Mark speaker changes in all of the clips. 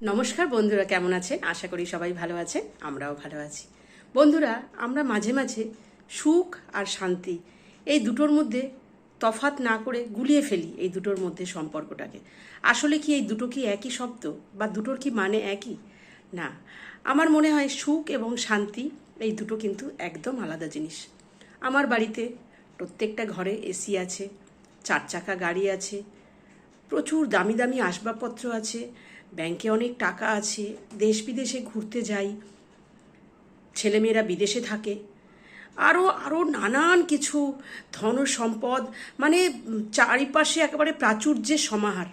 Speaker 1: নমস্কার বন্ধুরা, কেমন আছেন? আশা করি সবাই ভালো আছে আমরাও ভালো আছি। বন্ধুরা, আমরা মাঝে মাঝে সুখ আর শান্তি এই দুটোর মধ্যে তফাত না করে গুলিয়ে ফেলি এই দুটোর মধ্যে সম্পর্কটাকে। আসলে কি এই দুটো কি একই শব্দ বা দুটোর কি মানে একই? না, আমার মনে হয় সুখ এবং শান্তি এই দুটো কিন্তু একদম আলাদা জিনিস। আমার বাড়িতে প্রত্যেকটা ঘরে এসি আছে, চার চাকা গাড়ি আছে প্রচুর দামি দামি আসবাবপত্র আছে, ব্যাংকে অনেক টাকা আছে, দেশ বিদেশে ঘুরতে যাই, ছেলেমেয়েরা বিদেশে থাকে আরও আরও নানান কিছু ধন সম্পদ মানে চারিপাশে একেবারে প্রাচুর্যের সমাহার।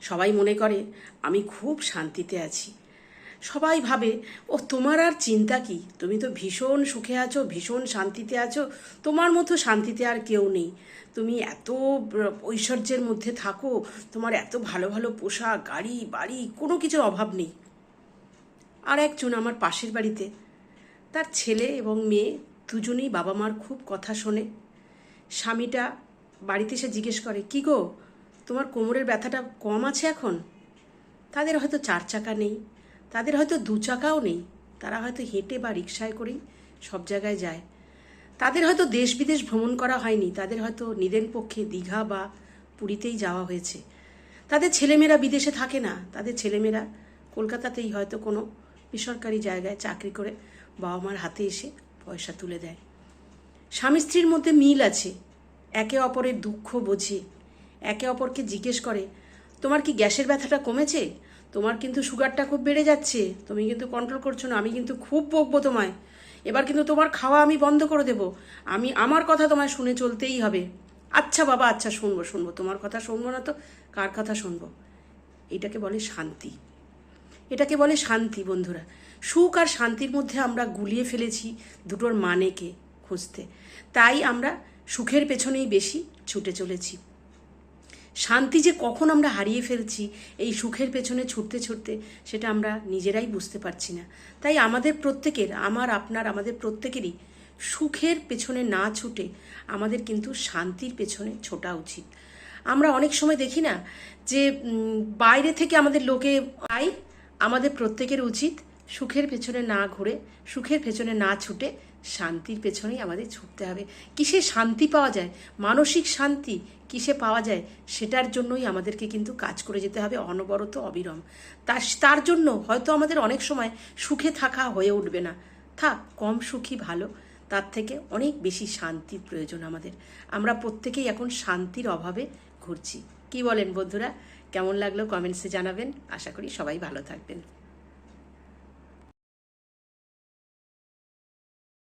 Speaker 1: সবাই মনে করে, আমি খুব শান্তিতে আছি। সবাই ভাবে, ও, তোমার আর চিন্তা কি? তুমি তো ভীষণ সুখে আছো, ভীষণ শান্তিতে আছো, তোমার মতো শান্তিতে আর কেউ নেই। তুমি এত ঐশ্বর্যের মধ্যে থাকো, তোমার এত ভালো ভালো পোশাক, গাড়ি, বাড়ি, কোনো কিছুর অভাব নেই। আর একজন আমার পাশের বাড়িতে, তার ছেলে এবং মেয়ে দুজনেই বাবা মার খুব কথা শোনে। স্বামীটা বাড়িতে এসে জিজ্ঞেস করে, কি গো, তোমার কোমরের ব্যথাটা কম আছে এখন? তাদের হয়তো চার চাকা নেই তাদের হয়তো দু চাকাও নেই। তারা হয়তো হেঁটে বা রিক্সায় করেই সব জায়গায় যায়। তাদের হয়তো দেশ বিদেশ ভ্রমণ করা হয়নি। তাদের হয়তো নিদেন পক্ষে দীঘা বা পুরীতেই যাওয়া হয়েছে। তাদের ছেলেমেয়েরা বিদেশে থাকে না। তাদের ছেলেমেয়েরা কলকাতাতেই হয়তো কোনো বেসরকারি জায়গায় চাকরি করে বাবা মার হাতে এসে পয়সা তুলে দেয়। স্বামী স্ত্রীর মধ্যে মিল আছে। একে অপরের দুঃখ বোঝে। একে অপরকে জিজ্ঞেস করে, তোমার কি গ্যাসের ব্যথাটা কমেছে? তোমার কিন্তু সুগারটা খুব বেড়ে যাচ্ছে। তুমি কিন্তু কন্ট্রোল করছ না, আমি কিন্তু খুব বকবো তোমায়। এবার কিন্তু তোমার খাওয়া আমি বন্ধ করে দেব। আমি, আমার কথা তোমায় শুনে চলতেই হবে। আচ্ছা বাবা আচ্ছা শুনব শুনব। তোমার কথা শুনব না তো কার কথা শুনব? এটাকে বলে শান্তি। এটাকে বলে শান্তি, বন্ধুরা। সুখ আর শান্তির মধ্যে আমরা গুলিয়ে ফেলেছি দুটোর মানেকে খুঁজতে। তাই আমরা সুখের পেছনেই বেশি ছুটে চলেছি। শান্তি যে কখন আমরা হারিয়ে ফেলছি, এই সুখের পেছনে ছুটতে ছুটতে সেটা আমরা নিজেরাই বুঝতে পারছি না। তাই আমাদের প্রত্যেকের, আমার, আপনার, আমাদের প্রত্যেকেরই সুখের পেছনে না ছুটে আমাদের কিন্তু শান্তির পেছনে ছোটা উচিত। আমরা অনেক সময় দেখি না যে বাইরে থেকে আমাদের লোকে আই আমাদের প্রত্যেকের উচিত সুখের পেছনে না ঘুরে, সুখের পেছনে না ছুটে শান্তির পেছনেই আমাদের ছুটতে হবে। কিসে শান্তি পাওয়া যায়? মানসিক শান্তি কিসে পাওয়া যায়? সেটার জন্যই আমাদেরকে কিন্তু কাজ করে যেতে হবে, অনবরত অবিরম। তার তার জন্য হয়তো আমাদের অনেক সময় সুখে থাকা হয়ে উঠবে না। থাক, কম সুখী ভালো, তার থেকে অনেক বেশি শান্তির প্রয়োজন আমাদের। আমরা প্রত্যেকেই এখন শান্তির অভাবে ঘুরছি। কি বলেন বন্ধুরা? কেমন লাগল কমেন্টসে জানাবেন। আশা করি সবাই ভালো থাকবেন।